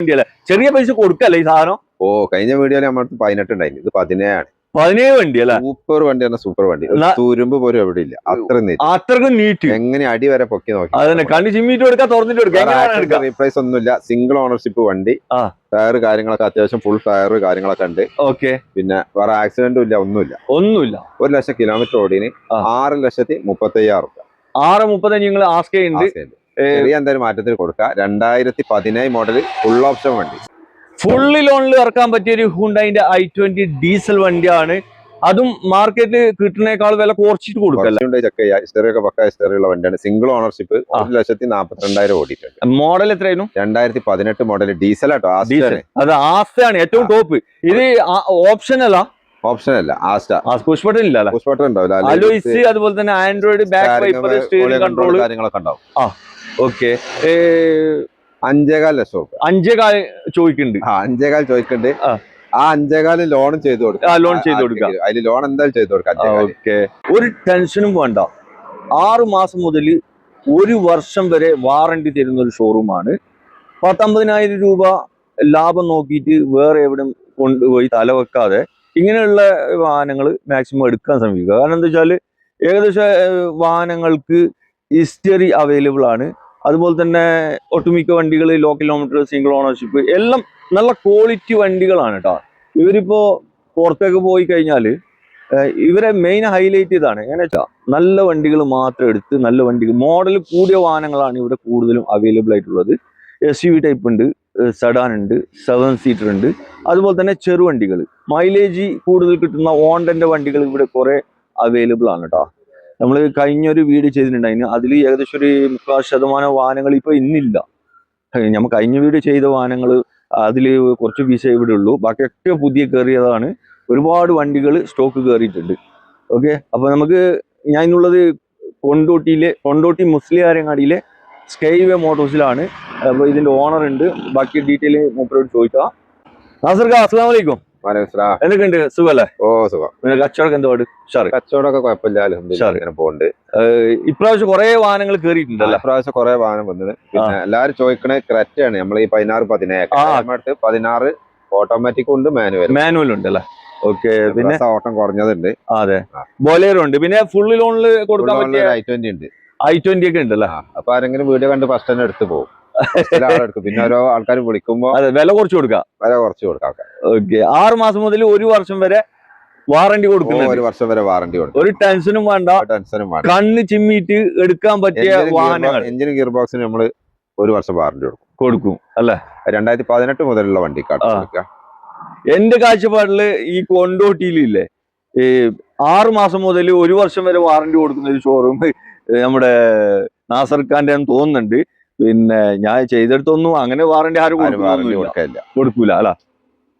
വണ്ടിയല്ലേ ചെറിയ പൈസ കൊടുക്കല്ലേ ഈ സാധനം? ഓ കഴിഞ്ഞ വീഡിയോയിൽ നമ്മുടെ പതിനെട്ട് ഉണ്ടായിരുന്നു. ഇത് പതിനേഴാണ് പതിനേഴ് വണ്ടി അല്ലേ? സൂപ്പർ വണ്ടി പറഞ്ഞ സൂപ്പർ വണ്ടി. തുരുമ്പ് പോലും എവിടെ ഇല്ല. അത്ര നീറ്റ്. അത്രക്കും നീറ്റ്. എങ്ങനെ അടി വരെ പൊക്കി നോക്കി അതന്നെ കണ്ണി ചിമ്മിട്ട് കൊടുക്കാം തുറന്നിട്ട് കൊടുക്കാം. റീപ്ലേസ് ഒന്നുമില്ല. സിംഗിൾ ഓണർഷിപ്പ് വണ്ടി. ടയർ കാര്യങ്ങളൊക്കെ അത്യാവശ്യം ഫുൾ ടയർ കാര്യങ്ങളൊക്കെ ഉണ്ട്. ഓക്കെ പിന്നെ വേറെ ആക്സിഡന്റും ഇല്ല ഒന്നുമില്ല. ഒന്നുമില്ല. ഒരു ലക്ഷം കിലോമീറ്റർ ഓടിന്. ആറ് ലക്ഷത്തി മുപ്പത്തി അയ്യായിരം റുപ്യ. ആറ് മുപ്പത്തഞ്ച് നിങ്ങൾ ആസ്ക് ചെയ്യുന്നുണ്ട്. ചെറിയ എന്തായാലും മാറ്റത്തിൽ കൊടുക്കുക. രണ്ടായിരത്തി പതിനേഴ് മോഡൽ ഫുൾ ഓപ്ഷൻ വണ്ടി. ഫുള്ളി ലോണിൽ ഇറക്കാൻ പറ്റിയ ഒരു ഹുണ്ടായിന്റെ ഐ ട്വന്റി ഡീസൽ വണ്ടിയാണ്. അതും മാർക്കറ്റിൽ കിട്ടുന്നേക്കാൾ വില കുറച്ചിട്ട് കൊടുക്കല്ല? പക്ക ഹിസ്റ്ററിയുള്ള വണ്ടിയാണ്. സിംഗിൾ ഓണർഷിപ്പ് ഒരു ലക്ഷത്തി നാപ്പത്തിരണ്ടായിരം ഓടിയിട്ടുണ്ട്. മോഡൽ എത്രയായിരുന്നു? രണ്ടായിരത്തി പതിനെട്ട് മോഡൽ ഡീസൽ ആട്ടോ അത് ആസ്റ്റാണ് ആസ്തയാണ് ഏറ്റവും ടോപ്പ് ഇത് ഓപ്ഷൻ അല്ല? ഓപ്ഷൻ അല്ല ആസ്റ്റ. പുഷ് ബട്ടൺ ഇല്ല പുഷ്പട്ടർ ഉണ്ടാവില്ല. അതുപോലെ തന്നെ ആൻഡ്രോയിഡ് ബാക്ക് വൈപ്പർ കൺട്രോൾ കാര്യങ്ങളൊക്കെ ഉണ്ടാവും. ഓക്കെ. അഞ്ചേകാൽ ലക്ഷം റുപ്യ അഞ്ചേകാല ചോദിക്കുന്നുണ്ട് ആ അഞ്ചേകാൽ ചോദിക്കുന്നുണ്ട് ആ. അഞ്ചേകാൽ അഞ്ചേകാൽ ലോൺ ചെയ്ത് കൊടുക്കാം. ലോൺ ചെയ്ത് കൊടുക്കാം. അതിൽ ലോൺ എന്തായാലും ചെയ്ത് കൊടുക്കാം. ഓക്കെ. ഒരു ടെൻഷനും വേണ്ട. ആറു മാസം മുതൽ ഒരു വർഷം വരെ വാറണ്ടി തരുന്ന ഒരു ഷോറൂമാണ്. പത്തൊമ്പതിനായിരം രൂപ ലാഭം നോക്കിയിട്ട് വേറെ എവിടെ കൊണ്ടുപോയി തലവെക്കാതെ ഇങ്ങനെയുള്ള വാഹനങ്ങൾ മാക്സിമം എടുക്കാൻ ശ്രമിക്കുക. കാരണം എന്താ വെച്ചാൽ ഏകദേശം വാഹനങ്ങൾക്ക് ഹിസ്റ്ററി അവൈലബിൾ ആണ്. അതുപോലെ തന്നെ ഒട്ടുമിക്ക വണ്ടികൾ ലോ കിലോമീറ്റർ സിംഗിൾ ഓണർഷിപ്പ് എല്ലാം നല്ല ക്വാളിറ്റി വണ്ടികളാണ് കേട്ടോ ഇവരിപ്പോ പുറത്തേക്ക് പോയി കഴിഞ്ഞാൽ ഇവരെ മെയിൻ ഹൈലൈറ്റ് ഇതാണ്. എങ്ങനെ വെച്ചാൽ നല്ല വണ്ടികൾ മാത്രം എടുത്ത് നല്ല വണ്ടികൾ മോഡൽ കൂടിയ വാഹനങ്ങളാണ് ഇവിടെ കൂടുതലും അവൈലബിൾ ആയിട്ടുള്ളത്. എസ് യു വി ടൈപ്പ് ഉണ്ട് സെഡാൻ ഉണ്ട് സെവൻ സീറ്റർ ഉണ്ട്. അതുപോലെ തന്നെ ചെറുവണ്ടികൾ മൈലേജ് കൂടുതൽ കിട്ടുന്ന ഓണ്ടന്റെ വണ്ടികൾ ഇവിടെ കുറെ അവൈലബിൾ ആണ് കേട്ടോ നമ്മൾ കഴിഞ്ഞൊരു വീഡിയോ ചെയ്തിട്ടുണ്ടായിരുന്നു അതിൽ ഏകദേശം ഒരു മുക്കാൽ ശതമാനം വാഹനങ്ങൾ ഇപ്പോൾ ഇന്നില്ല. നമ്മൾ കഴിഞ്ഞ വീഡിയോ ചെയ്ത വാഹനങ്ങൾ അതിൽ കുറച്ച് പീസേ ഇവിടെ ഉള്ളൂ. ബാക്കിയൊക്കെ പുതിയ കയറിയതാണ്. ഒരുപാട് വണ്ടികൾ സ്റ്റോക്ക് കയറിയിട്ടുണ്ട്. ഓക്കെ? അപ്പോൾ നമുക്ക് ഞാൻ ഇന്നുള്ളത് കൊണ്ടോട്ടിയിലെ കൊണ്ടോട്ടി മുസ്ലിയാരങ്ങാടിയിലെ സ്കൈവേ മോട്ടോഴ്സിലാണ് അപ്പോൾ ഇതിന്റെ ഓണർ ഉണ്ട്. ബാക്കി ഡീറ്റെയിൽ മൂപ്പരോട് ചോദിക്കാം. നാസർക്ക അസ്സാം വലൈക്കും. എന്തൊക്കെയുണ്ട്? സുഖല്ലേ? ഓ സുഖം. പിന്നെ കച്ചവടം എന്തുപാട് ഉഷാറ്. കച്ചവടമൊക്കെ കുഴപ്പമില്ല. അൽഹംദുലില്ലാ, ഉഷാറ്. ഇങ്ങനെ പോകുന്നുണ്ട് ഇപ്രാവശ്യം കുറെ വാഹനങ്ങൾ കയറിയിട്ടുണ്ടല്ലോ ഇപ്രാവശ്യം കുറെ വാഹനം വന്നത് പിന്നെ എല്ലാരും ചോദിക്കണേ ക്രറ്റാണ് നമ്മൾ ഈ പതിനാറ് പതിനേഴ് പതിനാറ് ഓട്ടോമാറ്റിക് ഉണ്ട് മാനുവൽ മാനുവൽ ഉണ്ട് അല്ലേ? ഓക്കെ പിന്നെ? ഓട്ടം കുറഞ്ഞതുണ്ട്. അതെ. ബോലേറും ഉണ്ട് പിന്നെ ഫുള്ള് ലോണിൽ കൊടുക്കാൻ പറ്റിയ ഐ ട്വന്റി ഉണ്ട്. ഐ ട്വന്റി ഒക്കെ ഉണ്ടല്ലോ? അപ്പൊ ആരെങ്കിലും വീഡിയോ കണ്ട് ഫസ്റ്റ് തന്നെ എടുത്ത് പോകും പിന്നെ ഓരോ ആൾക്കാർ വിളിക്കുമ്പോ അതെ വില കുറച്ച് കൊടുക്കാം. വില കുറച്ച് കൊടുക്കാം. ഓക്കെ. ആറ് മാസം മുതൽ ഒരു വർഷം വരെ വാറണ്ടി കൊടുക്കും ഒരു വർഷം വരെ വാറണ്ടി കൊടുക്കും. ഒരു ടെൻഷനും വേണ്ട. ടെൻഷനും വേണ്ട. കണ്ണ് ചിമ്മിയിട്ട് എടുക്കാൻ പറ്റിയ വാഹനങ്ങൾ. എഞ്ചിനും ഗിയർ ബോക്സിന് നമ്മൾ ഒരു വർഷം വാറണ്ടി കൊടുക്കും. കൊടുക്കും അല്ലെ? രണ്ടായിരത്തി പതിനെട്ട് മുതലുള്ള വണ്ടി. എന്റെ കാഴ്ചപ്പാടിൽ ഈ കൊണ്ടോട്ടിയിലില്ലേ ഈ ആറ് മാസം മുതൽ ഒരു വർഷം വരെ വാറണ്ടി കൊടുക്കുന്ന ഒരു ഷോറൂം നമ്മുടെ നാസർ ഖാന്റെ ആണെന്ന് തോന്നുന്നുണ്ട്. പിന്നെ ഞാൻ ചെയ്തെടുത്തൊന്നും അങ്ങനെ വാറണ്ടി ആരും കൊടുക്കില്ല കൊടുക്കൂല അല്ല?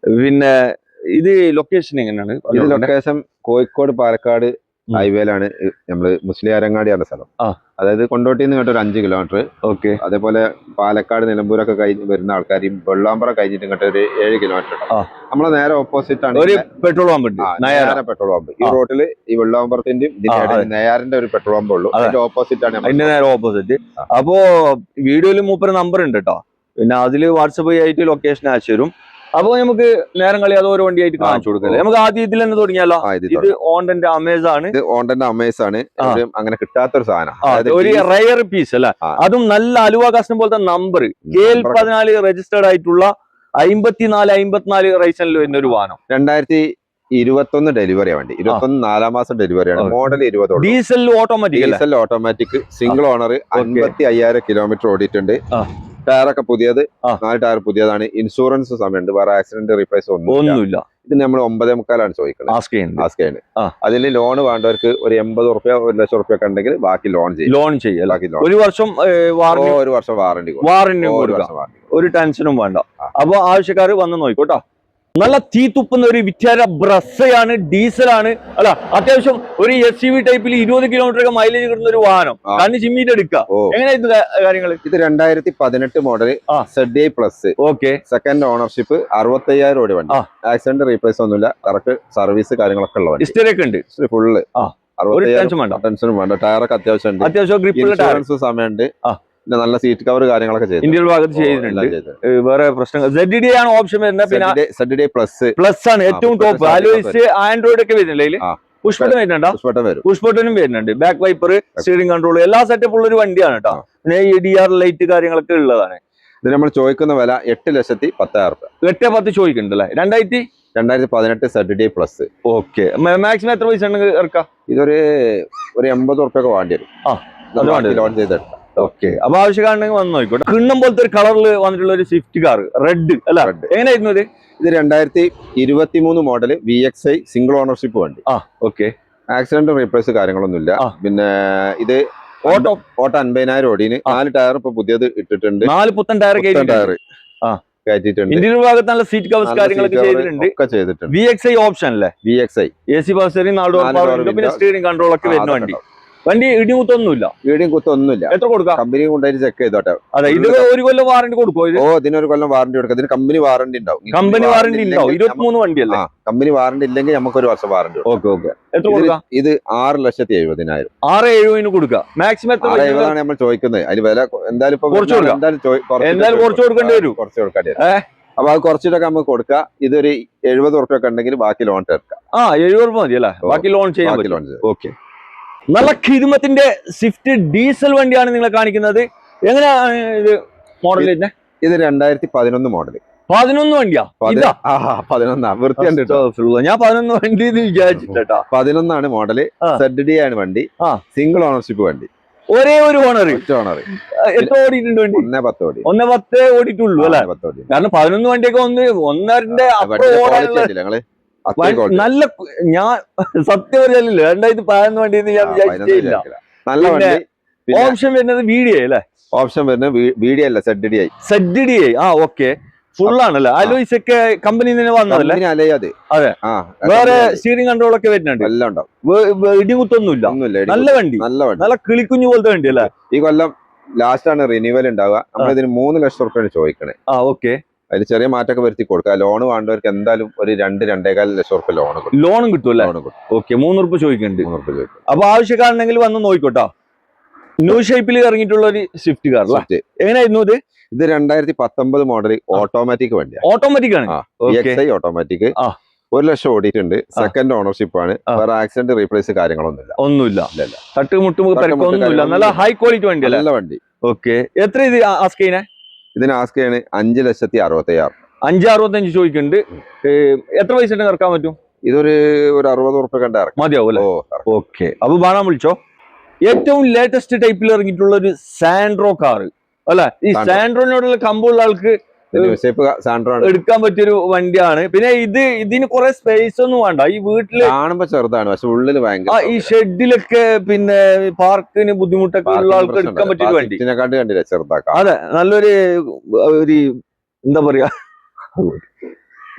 പിന്നെ ഇത് ലൊക്കേഷൻ എങ്ങനെയാണ്? ഇത് ലൊക്കേഷൻ കോഴിക്കോട് പാലക്കാട്. ഹൈവേയിലാണ് നമ്മൾ മുസ്ലിം മുസ്ലിയാരങ്ങാടിയാണ് സ്ഥലം. അതായത് കൊണ്ടോട്ടിയിൽ നിന്ന് ഇങ്ങോട്ട് ഒരു അഞ്ച് കിലോമീറ്റർ ഓക്കെ. അതേപോലെ പാലക്കാട് നിലമ്പൂരൊക്കെ കഴിഞ്ഞ് വരുന്ന ആൾക്കാർ ഈ വെള്ളാമ്പറ കഴിഞ്ഞിട്ട് ഇങ്ങോട്ട് ഒരു ഏഴ് കിലോമീറ്റർ. നമ്മളെ നേരെ ഓപ്പോസിറ്റ് ആണ് ഒരു petrol pump Nayara. Petrol pump ഈ റോഡിൽ ഈ ആ, നയാറിന്റെ ഒരു പെട്രോൾ പമ്പ് ഉള്ളൂ. അതിന്റെ ഓപ്പോസിറ്റ് ആണ് അതിന്റെ നേരെ ഓപ്പോസിറ്റ്. അപ്പോ വീഡിയോയിൽ മൂപ്പര് നമ്പർ ഉണ്ട് കേട്ടോ പിന്നെ അതിൽ വാട്സപ്പ് ആയിട്ട് ലൊക്കേഷൻ അയച്ചു തരും. അപ്പൊ നമുക്ക് നേരം കളി ഓരോ വണ്ടിയായിട്ട് കാണിച്ചു കൊടുക്കാം നമുക്ക് ആദ്യം ഇതിൽ തന്നെ തുടങ്ങിയാലോ? ഇത് ഓണ്ടന്റെ അമേസ് ആണ്. ഇത് ഓണ്ടന്റെ അമേസ് ആണ്. അങ്ങനെ കിട്ടാത്ത കിട്ടാത്തൊരു സാധനം. ഒരു റയർ പീസ് അല്ല? അതും നല്ല അലുവ കസ്റ്റം പോലത്തെ നമ്പർ കെ എൽ പതിനാല് രജിസ്റ്റേർഡ് ആയിട്ടുള്ള അമ്പത്തിനാല് അമ്പത്തിനാല് റൈസനിൽ വരുന്ന ഒരു വാഹനം. രണ്ടായിരത്തി ഇരുപത്തൊന്ന് ഡെലിവറിയാ വണ്ടി. ഇരുപത്തൊന്ന് നാലാം മാസം ഡെലിവറിയാണ്. മോഡൽ ഇരുപതോളം diesel automatic diesel automatic single owner അൻപത്തി അയ്യായിരം കിലോമീറ്റർ ഓടിയിട്ടുണ്ട്. ടയറൊക്കെ പുതിയത്. നാല് ടയർ പുതിയതാണ്. ഇൻഷുറൻസ് സമയമുണ്ട്. വേറെ ആക്സിഡന്റ് റീപ്ലേസ് ഒന്നും ഒന്നുമില്ല. ഇത് നമ്മൾ ഒമ്പതേ മുക്കാലാണ് ചോദിക്കുന്നത്. അതിൽ ലോൺ വേണ്ടവർക്ക് ഒരു എൺപത് റുപ്യ ഒരു ലക്ഷം റുപ്യ ഒക്കെ ഉണ്ടെങ്കിൽ ബാക്കി ലോൺ ചെയ്യും. ലോൺ ചെയ്യും ബാക്കി ലോൺ ഒരു വർഷം ഒരു വർഷം വാറണ്ടി വാറന്റി ഒരു കൊടുക്കാം. വർഷം വാറണ്ടി ഒരു ടെൻഷനും വേണ്ട. അപ്പൊ ആവശ്യക്കാർ വന്ന് നോക്കിക്കോട്ടോ നല്ല തീ തുപ്പുന്ന ഒരു വിറ്റാര ബ്രസ്സയാണ് ഡീസലാണ്. അല്ല അത്യാവശ്യം ഒരു എസ് യു വി ടൈപ്പിൽ ഇരുപത് കിലോമീറ്റർ ഒക്കെ മൈലേജ് കിട്ടുന്ന ഒരു വാഹനം. കണ്ണി കണ്ണ് എടുക്കാം എടുക്കുക. എങ്ങനെ ഇത് കാര്യങ്ങൾ ഇത് രണ്ടായിരത്തി പതിനെട്ട് model. Z I plus okay. Second ownership അറുപത്തയ്യായിരം രൂപ വണ്ടി. ആക്സിഡന്റ് റീപ്ലേസ് ഒന്നുമില്ല. കറക്റ്റ് സർവീസ് കാര്യങ്ങളൊക്കെ ഉള്ള വണ്ടി. ഹിസ്റ്ററി ഒക്കെ ഉണ്ട്. ഫുള്ള് ടെൻഷനും വേണ്ട. ടയറൊക്കെ അത്യാവശ്യം ഉണ്ട്. അത്യാവശ്യം സമയമുണ്ട് ആ. പിന്നെ നല്ല സീറ്റ് കവർ കാര്യങ്ങളൊക്കെ ചെയ്തു ഇന്ത്യൻ ഭാഗത്ത് ചെയ്തിട്ടുണ്ട്. വേറെ പ്രശ്നങ്ങൾ. സെഡ് ഡി ആണ് ഓപ്ഷൻ വരുന്നത്. പിന്നെ സെഡ് ഡി പ്ലസ് പ്ലസ് ആണ് ഏറ്റവും ടോപ്പ് ആലോചിച്ച് ആൻഡ്രോയിഡ് ഒക്കെ വരുന്നില്ല. പുഷ്പട്ടൻ വരുന്നുണ്ടോ? പുഷ്പട്ടൻ വരും. പുഷ്പട്ടനും വരുന്നുണ്ട്. ബാക്ക് വൈപ്പർ സ്റ്റിയറിംഗ് കൺട്രോൾ എല്ലാ സെറ്റപ്പ് ഉള്ള ഒരു വണ്ടിയാണ് കേട്ടോ പിന്നെ ഈ ഡി ആർ ലൈറ്റ് കാര്യങ്ങളൊക്കെ ഉള്ളതാണ്. ഇത് നമ്മൾ ചോദിക്കുന്ന വില എട്ട് ലക്ഷത്തി പത്തായിരം റുപ്യ. എട്ട് പത്ത് ചോദിക്കുന്നുണ്ട് അല്ലേ രണ്ടായിരത്തി രണ്ടായിരത്തി പതിനെട്ട് Z D plus okay maximum എത്ര പൈസ ഇറക്കാം? ഇതൊരു ഒരു എൺപത് ഉറുപ്പ്യൊക്കെ വേണ്ടി വരും. ആ, നല്ല വേണ്ടി വരും. ലോൺ ചെയ്തെടുക്കാം. ഓക്കെ. അപ്പൊ ആവശ്യക്കാരുണ്ടെങ്കിൽ വന്ന് നോക്കിക്കോട്ടെ. കിണ്ണം പോലത്തെ ഒരു കളറിൽ വന്നിട്ടുള്ള ഒരു സ്വിഫ്റ്റ് കാർ റെഡ് അല്ല? റെഡ് എങ്ങനെയായിരുന്നു ഇത്? ഇത് രണ്ടായിരത്തി ഇരുപത്തി മൂന്ന് model V X I single ownership വണ്ടി. ആ ഓക്കെ. ആക്സിഡന്റ് റീപ്ലേസ് കാര്യങ്ങളൊന്നുമില്ല. പിന്നെ ഇത് ഓട്ടോ ഓട്ടോ അൻപതിനായിരം ഓടിന്. നാല് ടയർ ഇപ്പൊ പുതിയത് ഇട്ടിട്ടുണ്ട്. നാല് പുത്തൻ ടയർ ടയർ ആ. കയറ്റിയിട്ടുണ്ട്. ഇന്ത്യൻ ഭാഗത്ത് നല്ല സീറ്റ് കവേഴ്സ് കാര്യങ്ങളൊക്കെ ചെയ്തിട്ടുണ്ട്. ഒക്കെ ചെയ്തിട്ടുണ്ട്. വി എക്സ് ഐ ഓപ്ഷൻ അല്ലേ? V X I A C bus നാല് പിന്നെ സ്റ്റിയറിംഗ് കൺട്രോൾ ഒക്കെ വരുന്ന വണ്ടി. വണ്ടി ഇടിയും കുത്തൊന്നുമില്ല ഇടിയും കുത്തൊന്നുമില്ല എത്ര കൊടുക്കാം? കമ്പനി കൊണ്ടായിട്ട് ചെക്ക് ചെയ്തോട്ടെ. അതെ ഇത് ഒരു കൊല്ലം വാറണ്ടി കൊടുക്കോ ഓ ഇതിനൊരു കൊല്ലം വാറണ്ടി കൊടുക്കാം. ഇതിന് കമ്പനി വാറണ്ടി ഉണ്ടാവും. കമ്പനി വാറണ്ടി ഉണ്ടാവും ഇരുപത്തിമൂന്ന് വണ്ടിയല്ലേ? കമ്പനി വാറണ്ടി ഇല്ലെങ്കിൽ നമുക്ക് ഒരു വർഷം വാറണ്ടി ഓക്കെ ഓക്കെ. എത്ര കൊടുക്കാം? ഇത് ആറ് ലക്ഷത്തി എഴുപതിനായിരം. ആറ് എഴുപതിന് കൊടുക്കാം. മാക്സിമം എത്ര എഴുപതാണ് നമ്മൾ ചോദിക്കുന്നത്. അതിന് വില എന്തായാലും ഇപ്പൊ കുറച്ച്. എന്തായാലും കുറച്ച് കൊടുക്കേണ്ടി വരും. കുറച്ച് കൊടുക്കേണ്ടി വരും. അപ്പൊ അത് കുറച്ചിട്ടൊക്കെ നമുക്ക് കൊടുക്കാം. ഇതൊരു എഴുപത് ഉറപ്പൊക്കെ ഉണ്ടെങ്കിൽ ബാക്കി ലോൺ തീർക്കാം ആ എഴുപത് മതി അല്ലേ ബാക്കി ലോൺ ചെയ്യാം. ഓക്കെ. നല്ല ഖിദ്മത്തിന്റെ സ്വിഫ്റ്റ് ഡീസൽ വണ്ടിയാണ് നിങ്ങൾ കാണിക്കുന്നത്. എങ്ങനെയാണ് ഇത് മോഡൽ ഇത് രണ്ടായിരത്തി പതിനൊന്ന് മോഡൽ പതിനൊന്ന് വണ്ടിയാ? പതിനൊന്നാ. വൃത്തി. ഞാൻ പതിനൊന്ന് വണ്ടി വിചാരിച്ചിട്ടാ പതിനൊന്നാണ് മോഡൽ ആ. സെഡ് ഡി ആണ് വണ്ടി. സിംഗിൾ ഓണർഷിപ്പ് വണ്ടി. ഒരേ ഒരു ഓണർ ഓണർ എത്ര ഓടിയിട്ടുണ്ട് വണ്ടി? ഒന്നേ പത്ത് ഓടി. ഒന്നേ പത്തേ ഓടിയിട്ടുള്ളൂ അല്ലെ? പത്ത് ഓടി. കാരണം പതിനൊന്ന് വണ്ടിയൊക്കെ ഒന്ന് ഒന്നരന്റെ ഓടാനുള്ള ഞങ്ങൾ. നല്ല ഞാൻ സത്യം പറയാനില്ല രണ്ടായിരത്തി പതിനൊന്ന് വണ്ടി ഞാൻ വിചാരിച്ചില്ല. നല്ല വണ്ടി. ഓപ്ഷൻ വരുന്നത് വീഡിയോ അല്ലേ? ഓപ്ഷൻ വരുന്നത് വീഡിയോ അല്ല Z D I Z D ആ ഓക്കെ ഫുൾ ആണല്ലേ? അലോയ്സ് ഒക്കെ കമ്പനിയിൽ നിന്ന് വന്നതല്ലേ? കമ്പനി അത്? വേറെ സ്റ്റീറിംഗ് കൺട്രോൾ ഒക്കെ വരുന്നുണ്ട് എല്ലാം ഉണ്ടാവും. ഇടികുത്തൊന്നുമില്ല നല്ല വണ്ടി. നല്ല വണ്ടി. നല്ല കിളിക്കുഞ്ഞു പോലത്തെ വണ്ടി അല്ലേ? ഈ കൊല്ലം ലാസ്റ്റ് ആണ് റിന്യൂവൽ ഉണ്ടാവുക. നമ്മൾ ഇതിന് മൂന്ന് ലക്ഷം റുപ്യാണ് ചോദിക്കണേ. ആ ഓക്കെ അതിൽ ചെറിയ മാറ്റമൊക്കെ വരുത്തി കൊടുക്കുക ലോൺ വേണ്ടവർക്ക് എന്തായാലും ഒരു രണ്ട് രണ്ടേകാൽ ലക്ഷം റുപ്യ ലോൺ ലോണും കിട്ടും അല്ലേ? ലോൺ കിട്ടും. ഓക്കെ മൂന്ന് ഉറപ്പ് ചോദിക്കുന്നുണ്ട് മൂന്ന് റുപ്യ ചോദിക്കും. അപ്പൊ ആവശ്യക്കാരുണ്ടെങ്കിൽ വന്ന് നോക്കിക്കോട്ടോ. ന്യൂ ഷേപ്പിൽ ഇറങ്ങിയിട്ടുള്ള ഒരു സ്വിഫ്റ്റ് കാർ. എങ്ങനെയായിരുന്നു ഇത്? ഇത് രണ്ടായിരത്തി പത്തൊമ്പത് മോഡൽ ഓട്ടോമാറ്റിക് വണ്ടിയാണ്. ഓട്ടോമാറ്റിക് ആണ്. ഓട്ടോമാറ്റിക് ആ. ഒരു ലക്ഷം ഓടിയിട്ടുണ്ട്. സെക്കൻഡ് ഓണർഷിപ്പ് ആണ്. വേറെ ആക്സിഡന്റ് റീപ്ലേസ് കാര്യങ്ങളൊന്നുമില്ല. ഒന്നുമില്ല. തട്ടുമുട്ടും നല്ല ഹൈ ക്വാളിറ്റി വണ്ടി അല്ലേ? നല്ല വണ്ടി. ഓക്കെ. എത്ര ഇത് ആസ്കൈനെ ഇതിന് ആസ്ക് ചെയ്യണ് അഞ്ച് ലക്ഷത്തി അറുപത്തി ആറ് അഞ്ച് അറുപത്തഞ്ച് ചോദിക്കുന്നുണ്ട് എത്ര പൈസ ഉണ്ടെങ്കിൽ ഇറക്കാൻ പറ്റും? ഇതൊരു ഒരു അറുപത് ഉറപ്പ് കണ്ട ഇറക്കാം. മതിയാവും അല്ലേ? ഓ ഇറക്കാം. ഓക്കെ. അപ്പൊ ബാണാൻ വിളിച്ചോ? ഏറ്റവും ലേറ്റസ്റ്റ് ടൈപ്പിൽ ഇറങ്ങിയിട്ടുള്ള ഒരു സാൻഡ്രോ കാറ് അല്ല? ഈ സാൻഡ്രോ. സാൻഡ്രോനോടുള്ള കമ്പുള്ള ആൾക്ക് എടുക്കാൻ പറ്റിയൊരു വണ്ടിയാണ്. പിന്നെ ഇത് ഇതിന് കുറെ സ്പേസ് ഒന്നും വേണ്ട. ഈ വീട്ടിൽ കാണുമ്പോ ചെറുതാണ് പക്ഷെ ഉള്ളിൽ ഭയങ്കര ഈ ഷെഡിലൊക്കെ പിന്നെ പാർക്കിന് ബുദ്ധിമുട്ടൊക്കെ ഉള്ള ആൾക്ക് എടുക്കാൻ പറ്റിയൊരു വണ്ടി. കണ്ടില്ല ചെറുതാക്കാം അതെ നല്ലൊരു ഒരു എന്താ പറയാ?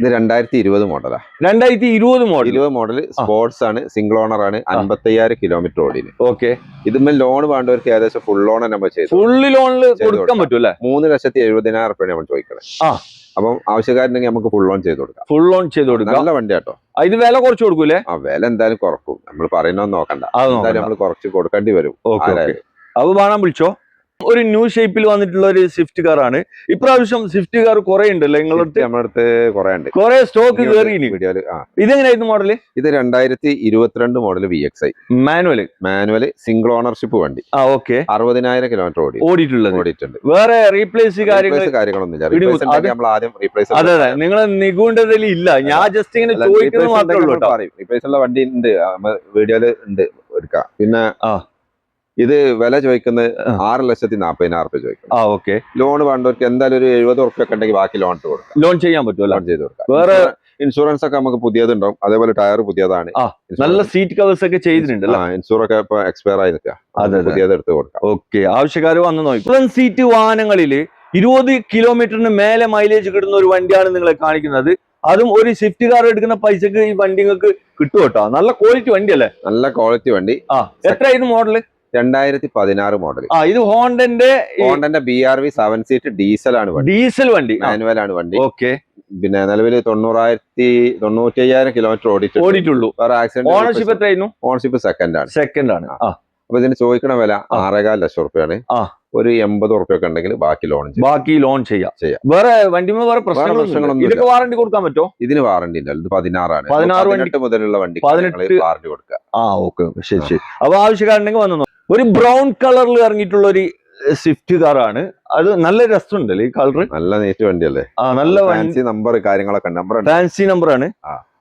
ഇത് രണ്ടായിരത്തി ഇരുപത് മോഡലാ. രണ്ടായിരത്തി ഇരുപത് മോഡൽ? ഇരുപത് മോഡൽ സ്പോർട്സ് ആണ് സിംഗിൾ ഓണർ ആണ് അൻപത്തി അയ്യായിരം കിലോമീറ്റർ ഓടിന് ഓക്കെ. ഇതുമ്മൽ ലോൺ വേണ്ടവർക്ക് ഏകദേശം ഫുൾ ലോൺ നമ്മൾ ചെയ്തു ഫുൾ ലോണിൽ കൊടുക്കാൻ പറ്റൂല മൂന്ന് ലക്ഷത്തി എഴുപതിനായിരം റുപ്യാണ് നമ്മൾ ചോദിക്കണേ. അപ്പം ആവശ്യക്കാരുണ്ടെങ്കിൽ നമുക്ക് ഫുൾ ലോൺ ചെയ്ത് കൊടുക്കാം. ഫുൾ ലോൺ ചെയ്ത് കൊടുക്കാം. നല്ല വണ്ടി കേട്ടോ ഇത് വില കുറച്ച് കൊടുക്കൂലേ? ആ വില എന്തായാലും കുറക്കും. നമ്മൾ പറയുന്ന നോക്കണ്ട. എന്തായാലും നമ്മൾ കുറച്ച് കൊടുക്കേണ്ടി വരും. അപ്പൊ വേണം വിളിച്ചോ? ഒരു ന്യൂ ഷേപ്പിൽ വന്നിട്ടുള്ള ഒരു സ്വിഫ്റ്റ് കാർ ആണ്. ഇപ്രാവശ്യം സ്വിഫ്റ്റ് കാർ കുറെ ഉണ്ടല്ലോ നിങ്ങളുടെ അടുത്ത് നമ്മുടെ അടുത്ത് കുറെ ഉണ്ട്. കുറെ സ്റ്റോക്ക് കയറി ഇതെങ്ങനെയായിരുന്നു മോഡൽ ഇത് രണ്ടായിരത്തി ഇരുപത്തിരണ്ട് model V X I manual manual single ownership വണ്ടി. ആ ഓക്കെ അറുപതിനായിരം കിലോമീറ്റർ ഓടി ഓടിയിട്ടുള്ളത്. ഓടിയിട്ടുണ്ട്. വേറെ റീപ്ലേസ് കാര്യങ്ങൾ നമ്മൾ ആദ്യം റീപ്ലേസ് അതെ അതെ. നിങ്ങൾ ഇല്ല. ഞാൻ ജസ്റ്റ് ഇങ്ങനെ ചോദിക്കുന്നത് മാത്രമേ ഉള്ളൂ റീപ്ലേസ് ഉള്ള വണ്ടി ഉണ്ട്. വീഡിയോയിൽ ഉണ്ട്. എടുക്കാം. പിന്നെ ആ. ഇത് വില ചോദിക്കുന്നത് ആ. ആറ് ലക്ഷത്തി നാപ്പതിനായിരം റുപ്യ ചോദിക്കും. ആ ഓക്കെ. ലോൺ വേണ്ടവർക്ക് എന്തായാലും ഒരു എഴുപത് ഒക്കെ ഉണ്ടെങ്കിൽ ബാക്കി ലോൺ ഇട്ട് കൊടുക്കാം. ലോൺ ചെയ്യാൻ പറ്റുമല്ലോ ലോൺ ചെയ്ത് കൊടുക്കാം. വേറെ ഇൻഷുറൻസ് ഒക്കെ നമുക്ക് പുതിയതുണ്ടാവും. അതേപോലെ ടയർ പുതിയതാണ്. നല്ല സീറ്റ് കവേഴ്സ് ഒക്കെ ചെയ്തിട്ടുണ്ട് ഇൻഷുർ ഒക്കെ ഇപ്പൊ എക്സ്പയർ ആയി നിൽക്കുക. പുതിയത് എടുത്ത് കൊടുക്കാം. ഓക്കെ ആവശ്യക്കാർ വന്ന് നോക്കും. സീറ്റ് വാഹനങ്ങളിൽ ഇരുപത് കിലോമീറ്ററിന് മേലെ മൈലേജ് കിട്ടുന്ന ഒരു വണ്ടിയാണ് നിങ്ങളെ കാണിക്കുന്നത്. അതും ഒരു സ്വിഫ്റ്റ് കാർ എടുക്കുന്ന പൈസക്ക് ഈ വണ്ടി നിങ്ങൾക്ക് കിട്ടും കേട്ടോ. നല്ല ക്വാളിറ്റി വണ്ടി അല്ലേ? നല്ല ക്വാളിറ്റി വണ്ടി. ആ എത്രയായിരുന്നു മോഡൽ രണ്ടായിരത്തി പതിനാറ് മോഡൽ ആ ഇത് ഹോണ്ടന്റെ ഹോണ്ടന്റെ B R V seven seat diesel ആണ് വണ്ടി. ഡീസൽ വണ്ടി. മാനുവൽ ആണ് വണ്ടി. ഓക്കെ. പിന്നെ നിലവിൽ തൊണ്ണൂറായിരത്തി തൊണ്ണൂറ്റി അയ്യായിരം കിലോമീറ്റർ ഓടിയിട്ടുണ്ട്. ഓടിയിട്ടുള്ളൂ. വേറെ ഓണർഷിപ്പ് ആക്സിഡന്റ് എത്രയായിരുന്നു? ഓണർഷിപ്പ് സെക്കൻഡ് ആണ്. സെക്കൻഡ് ആണ്. അപ്പൊ ഇതിന് ചോദിക്കണ വില ആറേകാൽ ലക്ഷം റുപ്യാണ്. ഒരു എൺപത് ഉറുപ്പ്യൊക്കെ ഉണ്ടെങ്കിൽ ബാക്കി ലോൺ ചെയ്യും. ബാക്കി ലോൺ ചെയ്യാം. ചെയ്യാം. വേറെ വണ്ടി വേറെ പ്രശ്നങ്ങളൊന്നും. ഇതൊക്കെ വാറണ്ടി കൊടുക്കാൻ പറ്റുമോ ഇതിന് വാറണ്ടി ഇല്ല. ഇത് പതിനാറാണ്. പതിനാറ് മുതലുള്ള വണ്ടി പതിനെട്ട് വാറണ്ടി കൊടുക്കുക. ആ ഓക്കെ. ശരി ശരി. അപ്പൊ ആവശ്യക്കാരുണ്ടെങ്കിൽ വന്നു. ഒരു ബ്രൗൺ കളറിൽ ഇറങ്ങിയിട്ടുള്ള ഒരു സ്വിഫ്റ്റ് കാറാണ് അത് നല്ല രസമുണ്ടല്ലേ ഈ കളർ നല്ല നീറ്റ് വണ്ടിയല്ലേ? ആ നല്ല വണ്ടി ഫാൻസി നമ്പർ കാര്യങ്ങളൊക്കെ നമ്പർ ഫാൻസി നമ്പർ ആണ്.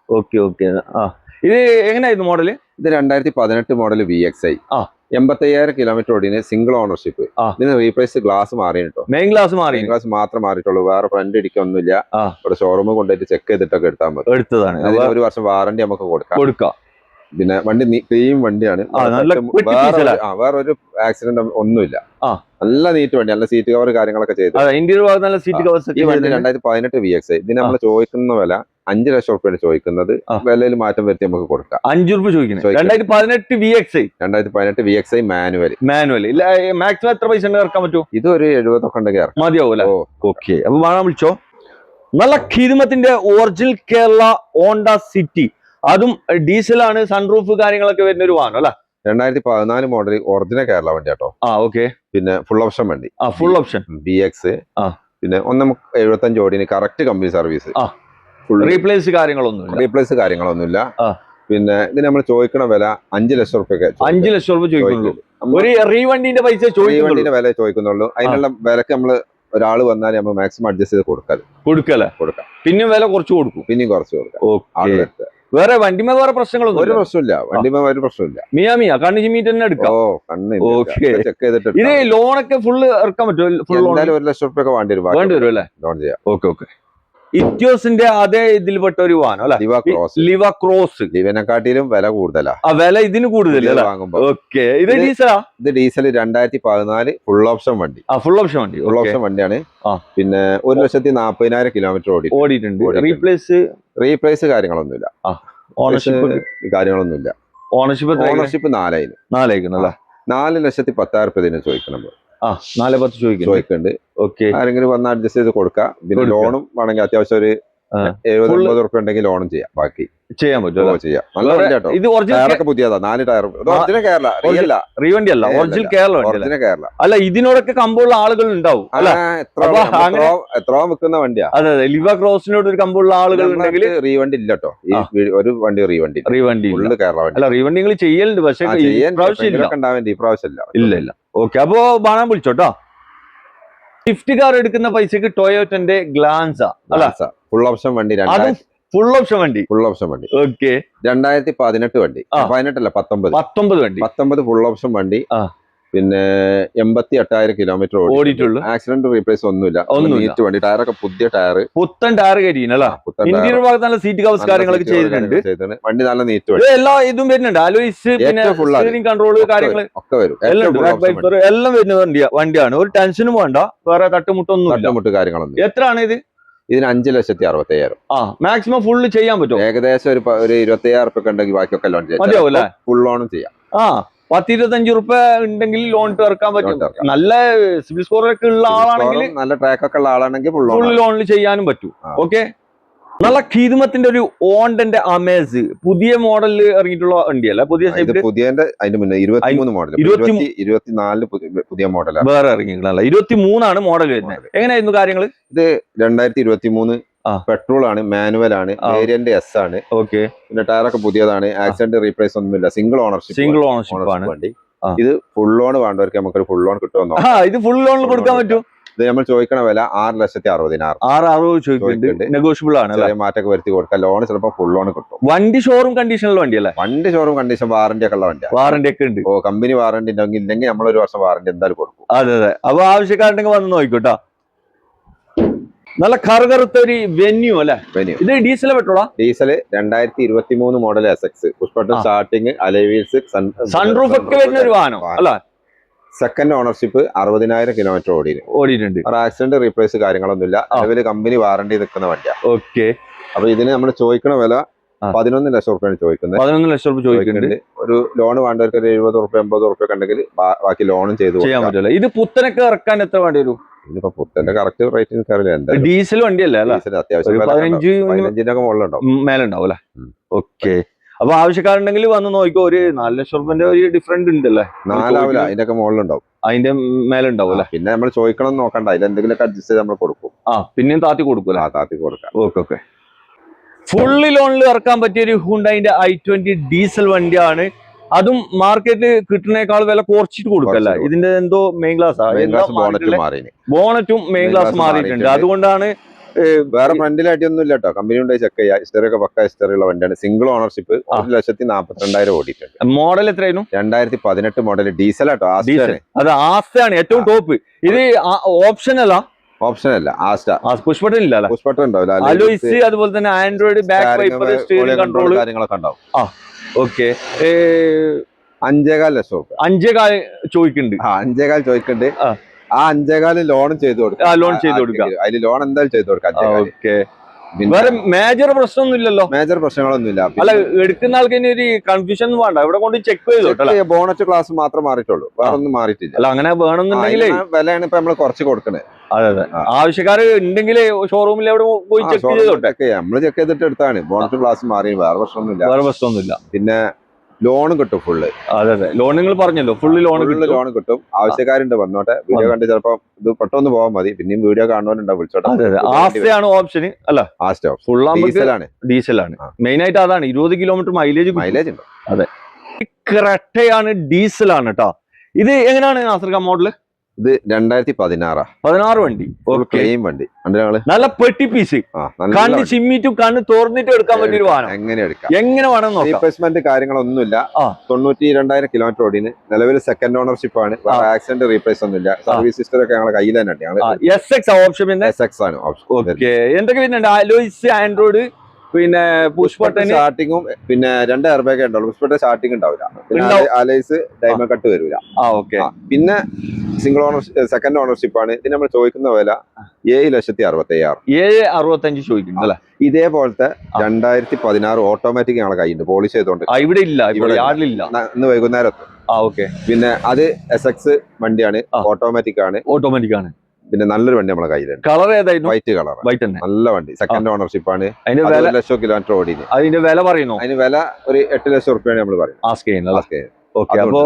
ഓക്കെ ഓക്കെ ആ. ഇത് എങ്ങനെയായിരുന്നു മോഡൽ ഇത് രണ്ടായിരത്തി പതിനെട്ട് മോഡൽ വി എക്സ് ഐ ആ. എൺപത്തി അയ്യായിരം കിലോമീറ്റർ ഓടിന് സിംഗിൾ ഓണർഷിപ്പ്. ഇതിന് റീപ്ലേസ് ഗ്ലാസ് മാറി കേട്ടോ മെയിൻ ഗ്ലാസ് മാറി. ഗ്ലാസ് മാത്രം മാറിയിട്ടുള്ളൂ. വേറെ ഫ്രണ്ട് ഇടിക്കൊന്നുമില്ല. ഇവിടെ ഷോറൂമിൽ കൊണ്ടുപോയിട്ട് ചെക്ക് ചെയ്തിട്ടൊക്കെ എടുത്താൽ മതി. എടുത്തതാണ്. ഒരു വർഷം വാറണ്ടി നമുക്ക് കൊടുക്കാം. കൊടുക്കാം. പിന്നെ വണ്ടി ക്ലീൻ വണ്ടിയാണ്. വേറൊരു ആക്സിഡന്റ് ഒന്നുമില്ല. നല്ല നീറ്റ് വണ്ടി നല്ല സീറ്റ് കവർ കാര്യങ്ങളൊക്കെ ചെയ്തു. ഭാഗത്ത് നല്ല സീറ്റ്. ഈ വണ്ടി രണ്ടായിരത്തി പതിനെട്ട് വി എക്സ് ഇതിന് നമ്മൾ ചോദിക്കുന്ന വില അഞ്ച് ലക്ഷം റുപ്യാണ് ചോദിക്കുന്നത്. വിലയിൽ മാറ്റം വരുത്തി നമുക്ക് കൊടുക്കാം. അഞ്ചു രൂപ ചോദിക്കുന്നത്. രണ്ടായിരത്തി പതിനെട്ട് വി എക്സ് ഐ രണ്ടായിരത്തി പതിനെട്ട് V X I manual manual ഇല്ല മാക്സിമം എത്ര പൈസ ഇറക്കാൻ പറ്റും? ഇത് ഒരു എഴുപതൊക്കെ ഉണ്ടെങ്കിൽ ഇറക്കാം. ഓക്കെ അപ്പൊ വേണം വിളിച്ചോ. നല്ല ഖിദ്മത്തിന്റെ ഒറിജിനൽ കേരള ഓണ്ട സിറ്റി അതും ഡീസലാണ് സൺറൂഫ് കാര്യങ്ങളൊക്കെ വരുന്ന ഒരു വാഹനം അല്ലെ? രണ്ടായിരത്തി പതിനാല് മോഡൽ ഒറിജിനൽ കേരള വണ്ടി കേട്ടോ. ആ ഓക്കെ പിന്നെ ഫുൾ ഓപ്ഷൻ വണ്ടി. ആ ഫുൾ ഓപ്ഷൻ ബി എക്സ് ആ. പിന്നെ ഒന്ന് എഴുപത്തഞ്ച് ഓടിന് കറക്റ്റ് കമ്പനി സർവീസ് ആ. ഫുൾ റീപ്ലേസ് കാര്യങ്ങളൊന്നും റീപ്ലേസ് കാര്യങ്ങളൊന്നുമില്ല. പിന്നെ ഇതിന് നമ്മൾ ചോദിക്കണ വില അഞ്ച് ലക്ഷം റുപ്യൊക്കെ അഞ്ചു ലക്ഷം റുപ്യ ചോദിക്കുന്നുള്ളൂ. ഒരു റീവണ്ടിന്റെ പൈസ ഈ വണ്ടിന്റെ വില ചോദിക്കുന്നുള്ളൂ. അതിനുള്ള വിലക്ക് നമ്മൾ ഒരാൾ വന്നാൽ നമ്മൾ മാക്സിമം അഡ്ജസ്റ്റ് ചെയ്ത് കൊടുക്കാതെ കൊടുക്കല്ലേ? കൊടുക്കാം. പിന്നെ വില കുറച്ച് കൊടുക്കും. പിന്നെയും കുറച്ച് കൊടുക്കാം. ഓക്കെ ആളുകൾക്ക് വേറെ വണ്ടിമേ വേറെ പ്രശ്നങ്ങളൊന്നും ഒരു പ്രശ്നമില്ല. വണ്ടിമേ ഒരു പ്രശ്നമില്ല. മിയാമിയ കണ്ണിജി മീറ്റ് തന്നെ എടുക്കാം. ഓ കണ്ണ്. ചെക്ക് ചെയ്തിട്ട് ഇത് ലോണൊക്കെ ഫുള്ള് ഇറക്കാൻ പറ്റുമോ? ഫുൾ ലോൺ ഒരു ലക്ഷം റുപ്യൊക്കെ വേണ്ടി വരും. വേണ്ടി വരും അല്ലേ? ലോൺ ചെയ്യാം. Okay okay. ഇത്യോസിന്റെ അതേ ഇതിൽ ഇതിൽപ്പെട്ട ഒരു വാഹനം അല്ലെ? ലിവ ക്രോസ് ലിവ ലിവനെക്കാട്ടിലും വില കൂടുതലാ. ആ വില ഇതിന് കൂടുതൽ ഓക്കെ ഇത് ഡീസലാ ഇത് ഡീസൽ രണ്ടായിരത്തി പതിനാല് ഫുൾ ഓപ്ഷൻ വണ്ടി. ആ ഫുൾ ഓപ്ഷൻ വണ്ടി. ഫുൾ ഓപ്ഷൻ വണ്ടിയാണ്. പിന്നെ ഒരു ലക്ഷത്തി നാപ്പതിനായിരം കിലോമീറ്റർ ഓടി ഓടിയിട്ടുണ്ട്. റീപ്ലേസ് റീപ്ലേസ് കാര്യങ്ങളൊന്നുമില്ല. ഓണർഷിപ്പ് കാര്യങ്ങളൊന്നുമില്ല. ഓണർഷിപ്പ് ഓണർഷിപ്പ് നാലായിരം. അല്ലെ? നാല് ലക്ഷത്തി പത്തായിരം രൂപ ചോദിക്കണം നാല് പത്ത് ചോദിക്കുന്നു ചോദിക്കുന്നുണ്ട് ഓക്കെ ആരെങ്കിലും വന്ന് അഡ്ജസ്റ്റ് ചെയ്ത് കൊടുക്കാം. പിന്നെ ലോണും വേണമെങ്കിൽ അത്യാവശ്യം ഒരു. എഴുപത് എൺപത് റുപ്യ ഉണ്ടെങ്കിൽ ലോണും ചെയ്യാം. ബാക്കി ചെയ്യാൻ പറ്റുമോ ചെയ്യാം. നല്ല വേറെ- ഇത് ഒറിജിനൽ പുതിയതാ. നാല് ടയർ. ഒറിജിനൽ കേരള റിയല്ല റീവണ്ടി അല്ല. ഒറിജിനൽ. കേരള ഒറിജിനൽ കേരള അല്ല. ഇതിനോടൊക്കെ കമ്പുള്ള ആളുകൾ ഉണ്ടാവും എത്രയോ- വിൽക്കുന്ന വണ്ടിയാ. അതെ അതെ. ലിവ ക്രോസിനോട് ഒരു കമ്പുള്ള ആളുകൾ ഉണ്ടെങ്കിൽ റീവണ്ടി ഇല്ല കേട്ടോ ഈ ഒരു വണ്ടി റീവണ്ടി റീവണ്ടി കേരള വണ്ടി അല്ല റീവണ്ടി നിങ്ങൾ ചെയ്യലുണ്ട്. പക്ഷേ ഇല്ല ഇല്ല. ഓക്കെ അപ്പോ ബാണാൻ വിളിച്ചോട്ടോ. സ്വിഫ്റ്റ് കാർ എടുക്കുന്ന പൈസക്ക് ടൊയോറ്റന്റെ ഗ്ലാൻസ അല്ല? ഫുൾ ഓപ്ഷൻ വണ്ടി ഫുൾ ഓപ്ഷൻ വണ്ടി? ഫുൾ ഓപ്ഷൻ വണ്ടി. ഓക്കെ രണ്ടായിരത്തി പതിനെട്ട് വണ്ടി. പതിനെട്ടല്ല പത്തൊമ്പത്. പത്തൊമ്പത് വണ്ടി. പത്തൊമ്പത് ഫുൾ ഓപ്ഷൻ വണ്ടി. പിന്നെ എൺപത്തി എട്ടായിരം കിലോമീറ്റർ ഓടിയിട്ടുള്ളൂ. ആക്സിഡന്റ് റീപ്ലേസ് ഒന്നുമില്ല. ഒന്നും വണ്ടി. ടയറൊക്കെ പുതിയ ടയർ പുത്തൻ ടയർ കരിയുന്നല്ല ഇന്റീരിയർ ഭാഗത്ത് നല്ല സീറ്റ് കവസ് കാര്യങ്ങളൊക്കെ ചെയ്തിട്ടുണ്ട്. വണ്ടി നല്ല നീറ്റ് വണ്ടി. എല്ലാ ഇതും വരുന്നുണ്ട്. അലോയിസ് പിന്നെ സ്റ്റിയറിംഗ് കൺട്രോൾ കാര്യങ്ങൾ ഒക്കെ വരും. എല്ലാം വരുന്ന വണ്ടിയാ വണ്ടിയാണ്. ഒരു ടെൻഷനും വേണ്ട. വേറെ തട്ടുമുട്ടൊന്നും തട്ടുമുട്ട് കാര്യങ്ങളൊന്നും എത്രയാണ് ഇത്? ഇതിന് അഞ്ച് ലക്ഷത്തി അറുപത്തി അയ്യായിരം ആ മാക്സിമം ഫുള്ള് ചെയ്യാൻ പറ്റും ഏകദേശം ഒരു ഇരുപത്തി അയ്യായിരം ഉണ്ടെങ്കിൽ ബാക്കിയൊക്കെ ലോൺ ചെയ്യാം. ഫുൾ ലോണും ചെയ്യാം. ആ. പത്ത് ഇരുപത്തഞ്ച് റുപ്യ ഉണ്ടെങ്കിൽ ലോൺ തീർക്കാൻ പറ്റും. നല്ല സിബിൽ സ്കോർ ഒക്കെ ഉള്ള ആളാണെങ്കിൽ നല്ല ട്രാക്ക് ഒക്കെ ഉള്ള ആളാണെങ്കിൽ ഫുൾ ലോണിൽ ചെയ്യാനും പറ്റും. ഓക്കെ? നല്ല ഖീദ്മത്തിന്റെ ഒരു ഓണ്ടന്റെ അമേസ് പുതിയ മോഡലിൽ ഇറങ്ങിയിട്ടുള്ള വണ്ടിയല്ല? പുതിയ ഇത് സൈബിൽ അതിന്റെ മുന്നേ മോഡൽ ഇരുപത്തി ഇരുപത്തി ഇരുപത്തിനാലിൽ പുതിയ- പുതിയ മോഡലാണ് വേറെ ഇറങ്ങിയിട്ടുള്ള ഇരുപത്തി മൂന്നാണ് മോഡൽ വരുന്നത്. എങ്ങനെയായിരുന്നു കാര്യങ്ങൾ രണ്ടായിരത്തി ഇരുപത്തി മൂന്ന്. പെട്രോൾ ആണ് മാനുവൽ ആണ്. വേരിയന്റ് എസ് ആണ് ഓക്കെ. പിന്നെ ടയറൊക്കെ പുതിയതാണ് ആക്സിഡന്റ് റീപ്ലേസ് ഒന്നുമില്ല സിംഗിൾ ഓണർഷിപ്പ് സിംഗിൾ ഓണർഷിപ്പ് ആണ്. വണ്ടി. ഇത് ഫുൾ ലോൺ വേണ്ടവർക്ക് നമുക്കൊരു ഫുൾ ലോൺ കിട്ടുമെന്നോ? ആ ഇത് ഫുൾ ലോണിൽ കൊടുക്കാൻ പറ്റും. ഇത് നമ്മൾ ചോദിക്കണ വില ആറ് ലക്ഷത്തി അറുപതിനായിരം. ആറ് അറുപത് ചോദിക്കുന്നുണ്ട്. നെഗോഷ്യബിൾ ആണ് ചെറിയ മാറ്റൊക്കെ വരുത്തി കൊടുക്കാം ലോൺ ചിലപ്പോൾ ഫുൾ ലോൺ കിട്ടും. വണ്ടി ഷോറൂം കണ്ടീഷനിലുള്ള വണ്ടിയല്ലേ വണ്ടി ഷോറൂം കണ്ടീഷൻ വാറന്റി ഒക്കെ ഉള്ള വണ്ടിയാണ് വാറന്റി ഒക്കെ ഉണ്ട്. ഓ കമ്പനി വാറന്റി ഉണ്ടെങ്കിൽ ഇല്ലെങ്കിൽ നമ്മൾ ഒരു വർഷം വാറന്റി എന്തായാലും കൊടുക്കും. അതെ അതെ. അപ്പൊ ആവശ്യക്കാരുണ്ടെങ്കിൽ വന്ന് നോക്കിക്കോട്ടോ നല്ല കറുകറുത്ത ഒരു വെന്യൂ അല്ലെ? വെന്യൂ ഇത് ഡീസൽ പെട്രോളാ ഡീസൽ രണ്ടായിരത്തി ഇരുപത്തി മൂന്ന് model S X push button. Starting alloy wheels sunroof ഒക്കെ വരുന്ന ഒരു വാഹനം അല്ല? സെക്കൻഡ് ഓണർഷിപ്പ് അറുപതിനായിരം കിലോമീറ്റർ ഓടി ഓടിയിട്ടുണ്ട്. ആക്സിഡന്റ് റീപ്ലേസ് കാര്യങ്ങളൊന്നുമില്ല. നിലവിൽ കമ്പനി വാറണ്ടി നിൽക്കുന്ന വണ്ടിയാണ് ഓക്കെ. അപ്പൊ ഇതിന് നമ്മൾ ചോദിക്കണ വില. പതിനൊന്ന് ലക്ഷം റുപ്യാണ് ചോദിക്കുന്നത്. പതിനൊന്ന് ലക്ഷം റുപ്യ ചോദിക്കുന്നുണ്ട്. ഒരു ലോൺ വേണ്ടവർക്ക് ഒരു എഴുപത് റുപ്യ എൺപത് റുപ്യ ഉണ്ടെങ്കിൽ ബാക്കി ലോണും ചെയ്തു ചെയ്യാൻ പറ്റില്ല ഇത് പുത്തനൊക്കെ ഇറക്കാൻ എത്ര വേണ്ടി വരും? ഇതിപ്പോ പുത്തന്റെ കറക്റ്റ് റേറ്റ് എനിക്കറിയില്ല. എന്താ ഡീസൽ വണ്ടിയല്ലേ അല്ല ഡീസൽ അത്യാവശ്യം ഒരു വില ഒക്കെ പതിനഞ്ച് ഉണ്ടാവും. പതിനഞ്ചിന്റെ ഒക്കെ മുകളിലുണ്ടാവും. ഉം, മേലുണ്ടാവും അല്ലെ? ഓക്കെ അപ്പൊ ആവശ്യക്കാരുണ്ടെങ്കിൽ വന്ന് നോക്കിക്കോ. ഒരു നാല് ലക്ഷം റുപ്യന്റെ ഒരു ഡിഫറന്റ് ഉണ്ടല്ലേ? നാലാവില്ല അതിന്റെ ഒക്കെ മുകളിലുണ്ടാവും. അതിന്റെ മേലെ ഉണ്ടാവും പിന്നെ നമ്മൾ ചോദിക്കണം നോക്കണ്ട. അതിൽ എന്തെങ്കിലുമൊക്കെ അഡ്ജസ്റ്റ് ചെയ്ത് നമ്മൾ കൊടുക്കും. ആ പിന്നെയും താത്തി കൊടുക്കൂല ആ താത്തി കൊടുക്കാം. ഓക്കെ ഓക്കെ ഫുള്ളി ലോണിൽ ഇറക്കാൻ പറ്റിയ ഒരു ഹുണ്ടായിന്റെ ഐ ട്വന്റി ഡീസൽ വണ്ടിയാണ് അതും മാർക്കറ്റ് കിട്ടുന്നേക്കാൾ വില കുറച്ചിട്ട് കൊടുക്കല്ല. ഇതിന്റെ എന്തോ main glass bonnet main class glass മാറിയിട്ടുണ്ട്. അതുകൊണ്ടാണ് വേറെ ഫ്രണ്ടിലായിട്ട് ഒന്നും ഇല്ല കേട്ടോ കമ്പനി ഉണ്ടായി ചെക്ക് ചെയ്യാം. ഹിസ്റ്ററി ഒക്കെ പക്ക ഹിസ്റ്ററി ഉള്ള വണ്ടിയാണ്. Single ownership. ഒരു ലക്ഷത്തി നാപ്പത്തിരണ്ടായിരം ഓടിയിട്ടുണ്ട്. മോഡൽ എത്രയായിരുന്നു? രണ്ടായിരത്തി പതിനെട്ട് മോഡൽ ഡീസൽ ആട്ടോ. അത് ആസ്റ്റാണ് ഏറ്റവും ടോപ്പ് ഇത് ഓപ്ഷൻ അല്ല? ഓപ്ഷൻ അല്ല. ആസ്റ്റ. പുഷ്പട്ടൻ ഇല്ല പുഷ്പട്ടൻ ഉണ്ടാവില്ല. അതുപോലെ തന്നെ ആൻഡ്രോയിഡ് ബാക്ക് വൈപ്പർ കൺട്രോൾ കാര്യങ്ങളൊക്കെ ഉണ്ടാവും. ഓക്കെ. അഞ്ചേകാൽ ലക്ഷം റുപ്യ അഞ്ചേകാൽ ചോദിക്കുന്നുണ്ട് ആ അഞ്ചേകാൽ ചോദിക്കണ്ട്. ആ. അഞ്ചേകാൽ ലോൺ ചെയ്ത് കൊടുക്കാം. loan ചെയ്ത് കൊടുക്കാം. അതിൽ ലോൺ എന്തായാലും ചെയ്ത് കൊടുക്കാം ഓക്കെ. വേറെ മേജർ പ്രശ്നമൊന്നും ഇല്ലല്ലോ മേജർ പ്രശ്നങ്ങളൊന്നുമില്ല. അല്ല എടുക്കുന്ന ആൾക്ക് ഇനി ഒരു കൺഫ്യൂഷൻ വേണ്ട. ഇവിടെ കൊണ്ട് ചെക്ക് ചെയ്തോട്ടെ ബോണറ്റ് ക്ലാസ് മാത്രം മാറിയിട്ടുള്ളൂ. വേറെ ഒന്നും മാറിയിട്ടില്ല. അല്ല അങ്ങനെ വേണമെന്നുണ്ടെങ്കിൽ വിലയാണ് ഇപ്പൊ നമ്മൾ കുറച്ച് കൊടുക്കണേ. അതെ അതെ. ആവശ്യക്കാർ ഉണ്ടെങ്കിൽ ഷോറൂമിൽ എവിടെ പോയി ചെക്ക് ചെയ്തോട്ടെ നമ്മൾ ചെക്ക് ചെയ്തിട്ട് എടുത്താണ്. ബോണറ്റ് ക്ലാസ് മാറി വേറെ പ്രശ്നമൊന്നുമില്ല. വേറെ പ്രശ്നമൊന്നുമില്ല. പിന്നെ ലോണും കിട്ടും ഫുള്ള് അതെ അതെ. ലോൺ നിങ്ങൾ പറഞ്ഞല്ലോ. ഫുള്ള് ലോൺ ലോൺ കിട്ടും. ആവശ്യക്കാരുണ്ട് വന്നോട്ടെ. വീഡിയോ കണ്ട് ചിലപ്പോ ഇത് പെട്ടെന്ന് പോകാൻ മതി. പിന്നെയും വീഡിയോ കാണുന്നവരുണ്ടാവും വിളിച്ചോട്ടെ. ആസ്തയാണ് ഓപ്ഷൻ അല്ല ആ ഫുൾ ഡീസലാണ്. ഡീസലാണ്. മെയിൻ ആയിട്ട് അതാണ്. ഇരുപത് കിലോമീറ്റർ മൈലേജ് മൈലേജ് ഉണ്ട്. അതെ. ക്രട്ടയാണ് ഡീസലാണ് കേട്ടോ ഇത് എങ്ങനെയാണ് നാസർക്ക മോഡൽ ഇത് രണ്ടായിരത്തി പതിനാറാ പതിനാറ് വണ്ടി. ക്ലെയിം വണ്ടി നല്ല പെട്ടി പീസ് കണ്ണ് ചിമ്മിറ്റും കണ്ണ് തോർന്നിട്ട് എടുക്കാൻ പറ്റിയൊരു വാഹനം. എങ്ങനെ എടുക്കാം? എങ്ങനെ വേണം റീപ്ലേസ്മെന്റ് കാര്യങ്ങളൊന്നുമില്ല. തൊണ്ണൂറ്റി രണ്ടായിരം കിലോമീറ്റർ ഓടിന്. നിലവിൽ സെക്കൻഡ് ഓണർഷിപ്പ് ആണ്. ആക്സിഡന്റ് റീപ്ലേസ് ഒന്നുമില്ല. സർവീസ് സിസ്റ്റർ ഒക്കെ ഞങ്ങളുടെ കയ്യിൽ തന്നെ? പിന്നെ എന്തൊക്കെ അലോയിസ് ആൻഡ്രോയിഡ് പിന്നെ പുഷ് സ്റ്റാർട്ടിങ്ങും പിന്നെ രണ്ട് എയർ ബാഗ് ഉണ്ടാവും പുഷ്പട്ട സ്റ്റാർട്ടിങ് ഉണ്ടാവില്ല. പിന്നെ. അലൈസ് ഡയമണ്ട് കട്ട് വരില്ല ആ ഓക്കെ പിന്നെ സിംഗിൾ ഓണർഷിപ്പ് സെക്കൻഡ് ഓണർഷിപ്പ് ആണ്. ഇതിന് നമ്മൾ ചോദിക്കുന്ന വില ഏഴ് ലക്ഷത്തി അറുപത്തി അയ്യായിരം ഏഴ് അറുപത്തഞ്ച് ചോദിക്കുന്നു അല്ലെ? ഇതേപോലത്തെ. രണ്ടായിരത്തി പതിനാറ് ഓട്ടോമാറ്റിക് ഞങ്ങളെ കയ്യുണ്ട് പോളിഷ് ചെയ്തോണ്ട് ഇവിടെ ഇല്ല ഇവിടെ ഇല്ല. ഇന്ന് വൈകുന്നേരം ആ ഓക്കെ പിന്നെ അത് എസ് എക്സ് വണ്ടിയാണ്. ഓട്ടോമാറ്റിക് ആണ്. ഓട്ടോമാറ്റിക് ആണ്. പിന്നെ നല്ലൊരു വണ്ടി നമ്മളെ കയ്യിലുണ്ട്. കളർ ഏതായിരുന്നു? വൈറ്റ് കളർ വൈറ്റ് തന്നെ. നല്ല വണ്ടി. സെക്കൻഡ് ഓണർഷിപ്പ് ആണ്. അതിന്റെ അത് വില ഒരു ലക്ഷം കിലോമീറ്റർ ഓടിന്. അതിന്റെ വില പറയുന്നു? അതിന് വില ഒരു എട്ട് ലക്ഷം റുപ്യാണ് നമ്മൾ പറയുന്നത്. ആസ്ക് ചെയ്യുന്നത് ഓക്കെ അപ്പോൾ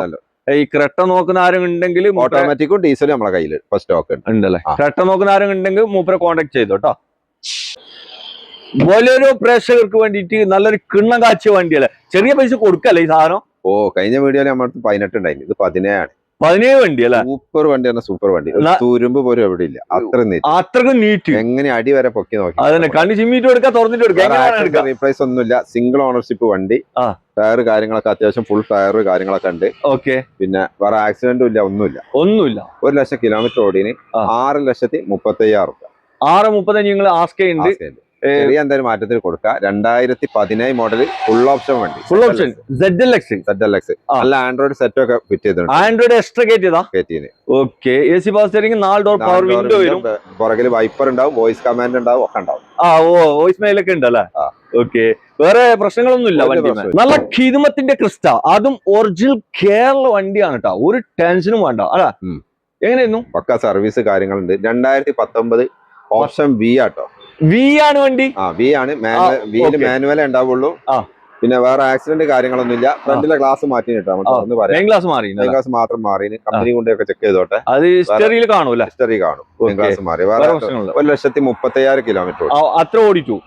ഈ ക്രെട്ട നോക്കുന്ന ആരും ഉണ്ടെങ്കിൽ ഓട്ടോമാറ്റിക്കും ഡീസലും നമ്മളെ കയ്യിൽ ഫസ്റ്റ് സ്റ്റോക്ക് ഉണ്ട്. ഉണ്ടല്ലേ? ക്രട്ട നോക്കുന്ന ആരും ഉണ്ടെങ്കിൽ മൂപ്പരെ കോണ്ടാക്ട് ചെയ്തു കേട്ടോ വലിയൊരു പ്രേക്ഷകർക്ക് വേണ്ടിയിട്ട് നല്ലൊരു കിണ്ണം കാച്ചിയ വണ്ടിയല്ലേ? ചെറിയ പൈസ കൊടുക്കല്ലേ ഈ സാധനം? ഓ കഴിഞ്ഞ വീഡിയോയിൽ നമ്മുടെ പതിനെട്ട് ഉണ്ടായിരുന്നു ഇത് പതിനേഴാണ്. പതിനേഴ് വണ്ടി അല്ലേ സൂപ്പർ വണ്ടി തന്നെ സൂപ്പർ വണ്ടി. തുരുമ്പ് പോലും എവിടെ ഇല്ല. അത്ര നീറ്റ്. അത്രക്കും നീറ്റ്. എങ്ങനെ അടി വരെ പൊക്കി നോക്കി അതന്നെ കണ്ണി ചിമ്മിട്ട് എടുക്കാം തുറന്നിട്ട് എടുക്കാം. റീപ്ലേസ് ഒന്നുമില്ല. സിംഗിൾ ഓണർഷിപ്പ് വണ്ടി. ടയർ കാര്യങ്ങളൊക്കെ അത്യാവശ്യം ഫുൾ ടയർ കാര്യങ്ങളൊക്കെ ഉണ്ട്. ഓക്കെ പിന്നെ വേറെ ആക്സിഡന്റും ഇല്ല ഒന്നുമില്ല. ഒന്നുമില്ല. ഒരു ലക്ഷം കിലോമീറ്റർ ഓടിന്. ആറ് ലക്ഷത്തി മുപ്പത്തി അയ്യായിരം ആറ് മുപ്പത്തഞ്ച് നിങ്ങൾ ആസ്ക് ചെയ്യുന്നുണ്ട്. ഏ, ചെറിയ എന്തായാലും മാറ്റത്തിൽ കൊടുക്കുക. രണ്ടായിരത്തി പതിനേഴ് മോഡൽ ഫുൾ ഓപ്ഷൻ വണ്ടി full option Z L X Z L X നല്ല ആൻഡ്രോയിഡ് സെറ്റ് ഒക്കെ ഫിറ്റ് ചെയ്തിട്ടുണ്ട്. ആൻഡ്രോയിഡ് എക്സ്ട്രാ കയറ്റിയതാ കയറ്റിന് okay A C power steering നാല് ഡോർ പവർ വിൻഡോ വരും. പുറകിൽ വൈപ്പർ ഉണ്ടാവും വോയിസ് കമാൻഡ് ഉണ്ടാവും ഒക്കെ ഉണ്ടാവും. ആ ഓ വോയിസ് മെയിൽ ഒക്കെ ഉണ്ടല്ലേ. ഓക്കെ വേറെ പ്രശ്നങ്ങളൊന്നും ഇല്ല. വണ്ടി നല്ല ഖിദമത്തിന്റെ ക്രിസ്റ്റ. അതും ഒറിജിനൽ കേരള വണ്ടിയാണ് കേട്ടോ ഒരു ടെൻഷനും വേണ്ട. അല്ല. എങ്ങനെയായിരുന്നു? പക്ക സർവീസ് കാര്യങ്ങളുണ്ട്. രണ്ടായിരത്തി പത്തൊമ്പത് ഓപ്ഷൻ ബി ആട്ടോ വി ആണ് വണ്ടി? ആ വി ആണ്. okay. മാനുവലേ ഉണ്ടാവുള്ളൂ. പിന്നെ വേറെ ആക്സിഡന്റ് കാര്യങ്ങളൊന്നും ഇല്ല ഫ്രണ്ടിലെ ഗ്ലാസ് മാറ്റി ക്ലാസ് മാറി ഗ്ലാസ് മാത്രം മാറി. കമ്പനി കൊണ്ടൊക്കെ ചെക്ക് ചെയ്തോട്ടെ. അത് ഹിസ്റ്ററിയിൽ കാണൂല ഹിസ്റ്ററി കാണും ഗ്ലാസ് മാറി. വേറെ ഒരു ലക്ഷത്തി മുപ്പത്തി അയ്യായിരം കിലോമീറ്റർ അത്ര ഓടിച്ചു.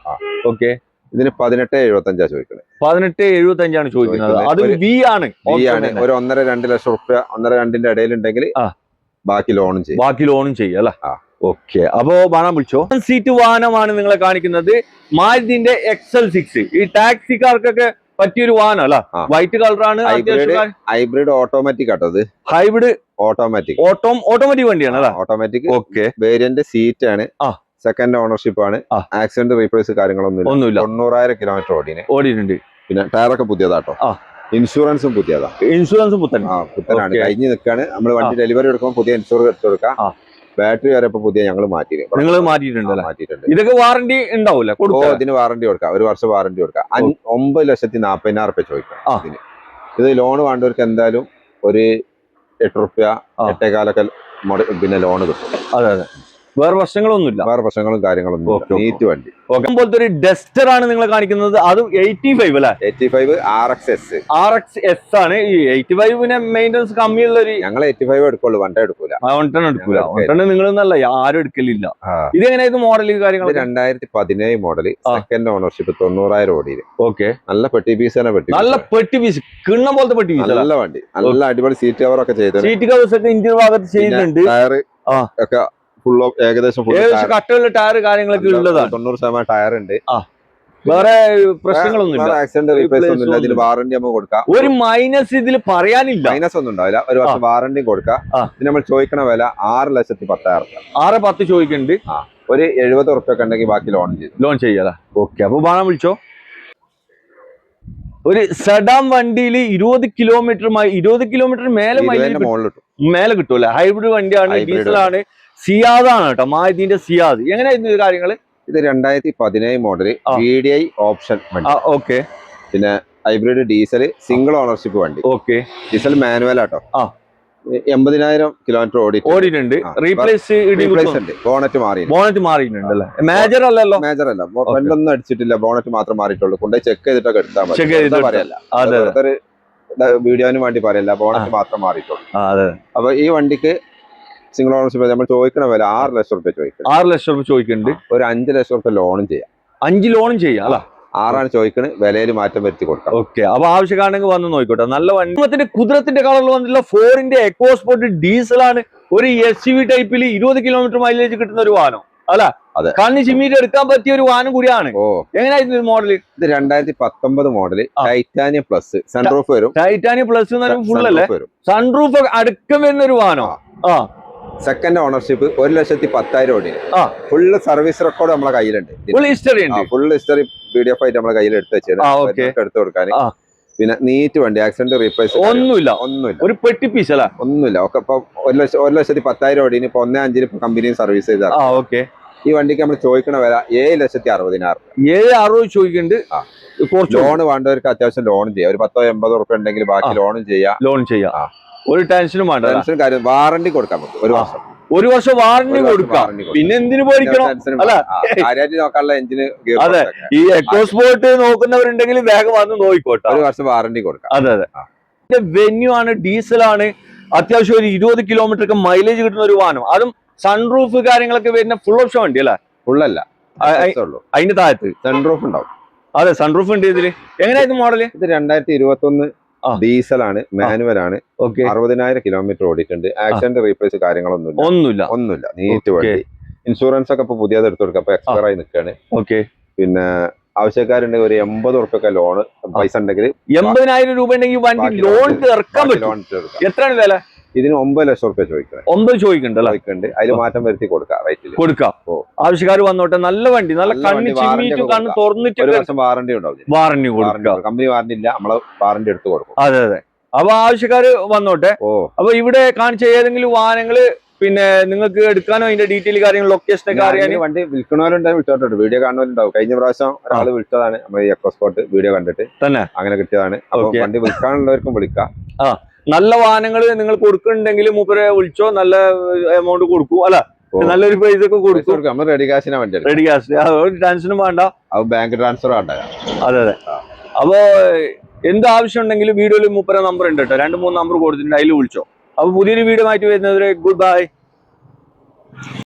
ഓക്കെ. ഇതിന് പതിനെട്ട് എഴുപത്തി അഞ്ചാ ചോദിക്കുന്നത് പതിനെട്ട് എഴുപത്തി അഞ്ചാണ് ചോദിക്കുന്നത്. അത് വി ആണ്. വി ആണ്. ഒരു ഒന്നര രണ്ട് ലക്ഷം റുപ്യ ഒന്നര രണ്ടിന്റെ ഇടയിലുണ്ടെങ്കിൽ ഉണ്ടെങ്കിൽ ബാക്കി ലോണും ചെയ്യും. ബാക്കി ലോണും ചെയ്യും അല്ലേ? ആ. ഓക്കെ അപ്പോ വാഹനം വിളിച്ചോ? സീറ്റ് വാഹനമാണ് നിങ്ങളെ കാണിക്കുന്നത്. മാരുതിന്റെ എക്സൽ സിക്സ് ഈ ടാക്സിക്കാർക്കൊക്കെ പറ്റിയൊരു വാഹനം അല്ല? വൈറ്റ് കളറാണ് ഹൈബ്രിഡ് ഹൈബ്രിഡ് ഓട്ടോമാറ്റിക് ആട്ടോ അത്. ഹൈബ്രിഡ് ഓട്ടോമാറ്റിക് ഓട്ടോ ഓട്ടോമാറ്റിക് വണ്ടിയാണ് അല്ല? ഓട്ടോമാറ്റിക് ഓക്കെ വേരിയന്റ് സീറ്റ് ആണ്. ആ. സെക്കൻഡ് ഓണർഷിപ്പ് ആണ്. ആക്സിഡന്റ് റീപ്ലേസ് കാര്യങ്ങളൊന്നും ഇല്ല ഒന്നുമില്ല. തൊണ്ണൂറായിരം കിലോമീറ്റർ ഓടിനെ. ഓടിയിട്ടുണ്ട്. പിന്നെ ടയറൊക്കെ പുതിയതാട്ടോ. ആ. ഇൻഷുറൻസും പുതിയതാ. ഇൻഷുറൻസും പുത്തൻ. ആ പുത്തനാണ്. കഴിഞ്ഞ് നിൽക്കാണ് നമ്മൾ വണ്ടി ഡെലിവറി എടുക്കുമ്പോൾ പുതിയ ഇൻഷുറൻസ് എടുത്തു കൊടുക്കാം ആ. ബാറ്ററി വരെ ഇപ്പൊ പുതിയ ഞങ്ങൾ മാറ്റിയിട്ടുണ്ട് നിങ്ങൾ മാറ്റിയിട്ടുണ്ട്. ഇതൊക്കെ വാറണ്ടി ഉണ്ടാവില്ല ഓ കൊടുക്കുക ഇതിന് വാറണ്ടി കൊടുക്കാം. ഒരു വർഷം വാറണ്ടി കൊടുക്കാം. ഒമ്പത് ലക്ഷത്തി നാപ്പതിനായിരം റുപ്യ ചോദിക്കാം. ഇതിന്. ഇത് ലോൺ വേണ്ടവർക്ക് എന്തായാലും ഒരു എട്ട് റുപ്യ. എട്ടേകാലൊക്കെ പിന്നെ ലോൺ കിട്ടും. അതെ അതെ. വേറെ പ്രശ്നങ്ങളൊന്നുമില്ല. വേറെ പ്രശ്നങ്ങളും കാര്യങ്ങളൊന്നും. നീറ്റ് വണ്ടി. പോലത്തെ ഒരു ഡസ്റ്റർ ആണ് നിങ്ങൾ കാണിക്കുന്നത്. അത് എയ്റ്റി ഫൈവ് അല്ലെ? Eighty five R X S R X S ആണ്. ഈ എയ്റ്റി ഫൈവിന് മെയിന്റെനൻസ് കമ്മിയുള്ള ഒരു ഞങ്ങൾ എയ്റ്റി ഫൈവ് എടുക്കുള്ളൂ വണ്ടി എടുക്കൂല വൺ എടുക്കൂല. വൺ വൺ നിങ്ങൾ എന്നല്ല ആരും എടുക്കലില്ല. ഇത് എങ്ങനെയായിരുന്നു മോഡൽ കാര്യങ്ങൾ രണ്ടായിരത്തി പതിനേഴ് മോഡൽ സെക്കൻഡ് ഓണർഷിപ്പ് തൊണ്ണൂറായിരം ഓടി ഓക്കെ. നല്ല പെട്ടി പീസ് തന്നെ പെട്ടി നല്ല. പെട്ടി പീസ് കിണ്ണം പോലത്തെ പെട്ടി പീസ് നല്ല വണ്ടി. നല്ല അടിപൊളി സീറ്റ് കവർ ഒക്കെ ചെയ്തു സീറ്റ് കവേഴ്സ് ഒക്കെ ഇന്ത്യൻ ഭാഗത്ത് ചെയ്യുന്നുണ്ട്. ടയർ ആ. ഒക്കെ ഫുൾ ഏകദേശം. കട്ടുള്ള ടയർ കാര്യങ്ങളൊക്കെ ഉള്ളതാണ്. തൊണ്ണൂറ് ശതമാനം ടയർ ഉണ്ട്. വേറെ പ്രശ്നങ്ങളൊന്നുമില്ല ആക്സിഡന്റ് റീപ്ലേസ് ഒന്നും ഒന്നുമില്ല. ഇതിൽ. വാറന്റി നമുക്ക് കൊടുക്കാം. ഒരു മൈനസ് ഇതിൽ പറയാനില്ല. മൈനസ് ഒന്നും ഉണ്ടാവില്ല. ഒരു വർഷം വാറന്റി കൊടുക്കാം. ഇതിന് നമ്മൾ ചോദിക്കണ വില ആറ് ലക്ഷത്തി പത്തായിരം ആറ് പത്ത് ചോദിക്കുന്നുണ്ട് ഒരു എഴുപത് ഉറുപ്പ്യ ഒക്കെ ഉണ്ടെങ്കിൽ ബാക്കി ലോൺ ചെയ്തു. ലോൺ ചെയ്യാല ഓക്കെ അപ്പൊ ബാണ വിളിച്ചോ? ഒരു സെഡാം വണ്ടിയിൽ ഇരുപത് കിലോമീറ്റർ ഇരുപത് കിലോമീറ്റർ മേലെ മേലെ കിട്ടൂല ഹൈബ്രിഡ് വണ്ടിയാണ് ഡീസലാണ് ഡീസൽ ആണ്. സിയാദാണ് കേട്ടോ മാരുതിന്റെ സിയാദ് എങ്ങനെയായിരുന്നു ഇത് കാര്യങ്ങൾ? ഇത് രണ്ടായിരത്തി പതിനേഴ് model. V D I option okay. പിന്നെ ഹൈബ്രിഡ് ഡീസൽ സിംഗിൾ ഓണർഷിപ്പ് വണ്ടി. ഓക്കെ. Diesel manual auto. ആ. എൺപതിനായിരം കിലോമീറ്റർ ഓടി ഓടിയിട്ടുണ്ട്. റീപ്ലേസ് റീപ്ലേസ് ഉണ്ട്. ബോണറ്റ് മാറി ബോണറ്റ് മാറിയിട്ടുണ്ട് അല്ലേ? മേജർ അല്ലല്ലോ? മേജർ അല്ല. ഫ്രണ്ടൊന്നും അടിച്ചിട്ടില്ല. ബോണറ്റ് മാത്രം മാറിയിട്ടുള്ളൂ. കൊണ്ടുപോയി ചെക്ക് ചെയ്തിട്ടൊക്കെ എടുത്താൽ മതി. പറയല്ല. വീഡിയോന് വേണ്ടി പറയല്ല. ബോണറ്റ് മാത്രം മാറിയിട്ടുള്ളൂ. അപ്പൊ ഈ വണ്ടിക്ക് സിംഗിൾ ഓണർഷിപ്പ് നമ്മൾ ചോദിക്കണ വില ആറ് ലക്ഷം റുപ്യ ചോദിക്കണം. ആറ് ലക്ഷം റുപ്യ ചോദിക്കുന്നുണ്ട് ഒരു അഞ്ച് ലക്ഷം റുപ്യ ലോണും ചെയ്യാം. അഞ്ച് ലോണും ചെയ്യാം അല്ല? ആറാണ് ചോദിക്കണ വിലയിൽ മാറ്റം വരുത്തി കൊടുക്കാം. ഓക്കെ അപ്പൊ ആവശ്യക്കാണെങ്കിൽ വന്ന് നോക്കിക്കോട്ടെ. നല്ല വണ്ടി കുതിരത്തിന്റെ കളറിൽ വന്നിട്ടുള്ള ഫോറിന്റെ എക്കോസ്പോർട്ട് ഡീസൽ ആണ് ഒരു എസ് യു വി ടൈപ്പിൽ ഇരുപത് കിലോമീറ്റർ മൈലേജ് കിട്ടുന്ന ഒരു വാഹനം അല്ല? അതെ. കണ്ണി ചിമ്മീറ്റ് എടുക്കാൻ പറ്റിയ ഒരു വാഹനം കൂടിയാണ്. എങ്ങനെയായിരുന്നു മോഡൽ ഇത് രണ്ടായിരത്തി പത്തൊമ്പത് model titanium titanium plus sunroof വരും. ടൈറ്റാനിയം പ്ലസ് ഫുൾ അല്ലേ? സൺറൂഫ് അടുക്കം വരുന്ന ഒരു വാഹനം. ആ. സെക്കൻഡ് ഓണർഷിപ്പ് ഒരു ലക്ഷത്തി പത്തായിരം ഓടി ആ. ഫുള്ള് സർവീസ് റെക്കോർഡ് നമ്മളെ കയ്യിലുണ്ട്. Full history full history P D F ആയിട്ട് നമ്മളെ കയ്യിൽ എടുത്ത് വെച്ചിട്ട് എടുത്തു കൊടുക്കാൻ പിന്നെ നീറ്റ് വണ്ടി ആക്സിഡന്റ് റീപ്ലേസ് ഒന്നുമില്ല. ഒന്നുമില്ല. ഒരു പെട്ടി പീസ് അല്ല? ഒന്നുമില്ല. ഒക്കെ ഇപ്പൊ ഒരു ലക്ഷം ഒരു ലക്ഷത്തി പത്തായിരം ഓടിന് ഇപ്പൊ ഒന്നേ അഞ്ചിന് ഇപ്പൊ കമ്പനിയും സർവീസ് ചെയ്താൽ ഓക്കെ ഈ വണ്ടിക്ക് നമ്മൾ ചോദിക്കണ വില ഏഴ് ലക്ഷത്തി അറുപതിനായിരം ഏഴ് അറുപത് ചോദിക്കുന്നുണ്ട് ലോൺ വേണ്ടവർക്ക് അത്യാവശ്യം ലോൺ ചെയ്യാം. ഒരു പത്തോ എൺപതോ ഉറപ്പുണ്ടെങ്കിൽ ഉണ്ടെങ്കിൽ ബാക്കി ലോൺ ലോണും ചെയ്യാം. ലോൺ ചെയ്യാം. ഒരു ടെൻഷനും വേണ്ട? ടെൻഷൻ കാര്യം വാറണ്ടി കൊടുക്കാൻ പറ്റും ഒരു വർഷം. ഒരു വർഷം വാറണ്ടി കൊടുക്കാം. പിന്നെ എന്തിനു പോയിരിക്കണം അല്ല. എഞ്ചിന് അതെ. ഈ എക്കോസ്പോർട്ട് നോക്കുന്നവരുണ്ടെങ്കിൽ വേഗം വന്ന് നോക്കിക്കോട്ടെ. ഒരു വർഷം വാറണ്ടി കൊടുക്കാം. അതെ അതെ. വെന്യൂ ആണ് ഡീസൽ ആണ്. അത്യാവശ്യം ഒരു ഇരുപത് കിലോമീറ്റർ ഒക്കെ മൈലേജ് കിട്ടുന്ന ഒരു വാഹനം. അതും സൺറൂഫ് കാര്യങ്ങളൊക്കെ വരുന്ന ഫുൾ ഓപ്ഷൻ വണ്ടി അല്ലേ? ഫുള്ളല്ല അതിന്റെ താഴത്ത്. സൺറൂഫ് ഉണ്ടാവും. അതെ സൺറൂഫ് ഉണ്ട് ഇതിൽ. എങ്ങനെയായിരുന്നു മോഡൽ ഇത് രണ്ടായിരത്തി ഇരുപത്തി ഒന്ന് ആണ് മാനുവൽ ആണ് ഓക്കെ. അറുപതിനായിരം കിലോമീറ്റർ ഓടിയിട്ടുണ്ട്. ആക്സിഡന്റ് റീപ്ലേസ് കാര്യങ്ങളൊന്നുമില്ല. ഒന്നുമില്ല. ഒന്നുമില്ല. നീറ്റ്. വണ്ടി. ഇൻഷുറൻസ് ഒക്കെ ഇപ്പൊ പുതിയത് എടുത്തു കൊടുക്കുക അപ്പൊ എക്സ്പയർ ആയി നിൽക്കുകയാണ് ഓക്കെ. പിന്നെ ആവശ്യക്കാരുണ്ടെങ്കിൽ ഒരു എൺപത് ഉറുപ്പൊക്കെ ലോൺ പൈസ ഉണ്ടെങ്കിൽ എൺപതിനായിരം രൂപ ഉണ്ടെങ്കിൽ വണ്ടി ലോൺ ലോൺ എത്രയാണ് വില? ഇതിന് ഒമ്പത് ലക്ഷം റുപ്യ ചോദിക്കണം ഒമ്പത് അല്ലേ? ചോദിക്കുന്നുണ്ട് അതിൽ മാറ്റം വരുത്തി കൊടുക്കാം റേറ്റിൽ കൊടുക്കാം. ആവശ്യക്കാർ വന്നോട്ടെ നല്ല വണ്ടി നല്ല കണ്ണ് കണ്ണ്. തുറന്നിട്ട് ഒരു വർഷം വാറണ്ടി ഉണ്ടാവും വാറന്റി കൊടുക്കാം. കമ്പനി വാറണ്ടി ഇല്ല നമ്മൾ വാറണ്ടി എടുത്ത് കൊടുക്കും. അതെ അതെ. അപ്പൊ ആവശ്യക്കാര് വന്നോട്ടെ. ഓ. അപ്പൊ ഇവിടെ കാണിച്ച ഏതെങ്കിലും വാഹനങ്ങൾ പിന്നെ നിങ്ങൾക്ക് എടുക്കാനോ അതിന്റെ ഡീറ്റെയിൽ കാര്യങ്ങൾ ലൊക്കേഷൻ ഒക്കെ അറിയാൻ? ആരെങ്കിലും വണ്ടി വിൽക്കണവരുണ്ടാവും വിളിച്ചോട്ടുണ്ട് വീഡിയോ കാണുന്നവരുണ്ടാവും. കഴിഞ്ഞ പ്രാവശ്യം ഒരാൾ വിളിച്ചതാണ്. നമ്മൾ ഈ എക്കോ സ്പോട്ട് വീഡിയോ കണ്ടിട്ട്. തന്നെ. അങ്ങനെ കിട്ടിയതാണ്. അപ്പൊ വണ്ടി വിൽക്കാനുള്ളവർക്കും വിളിക്കാം. നല്ല വാഹനങ്ങൾ നിങ്ങൾ കൊടുക്കുന്നുണ്ടെങ്കിൽ മൂപ്പരെ വിളിച്ചോ നല്ല എമൗണ്ട് കൊടുക്കും. അല്ല. നല്ലൊരു പൈസ ഒക്കെ കൊടുക്കും. റെഡി കാശിനാ വണ്ടി റെഡി ക്യാഷ് ഒരു ടെൻഷനും വേണ്ട. ബാങ്ക് ട്രാൻസ്ഫർ വേണ്ട. അതെ അതെ. അപ്പോ എന്ത് ആവശ്യം ഉണ്ടെങ്കിലും വീഡിയോയിൽ മൂപ്പര നമ്പർ ഉണ്ട് കേട്ടോ. രണ്ട് മൂന്ന് നമ്പർ കൊടുത്തിട്ടുണ്ട്. അതിൽ വിളിച്ചോ. അപ്പൊ പുതിയൊരു വീഡിയോ മാറ്റി വരുന്നവരെ ഗുഡ് ബൈ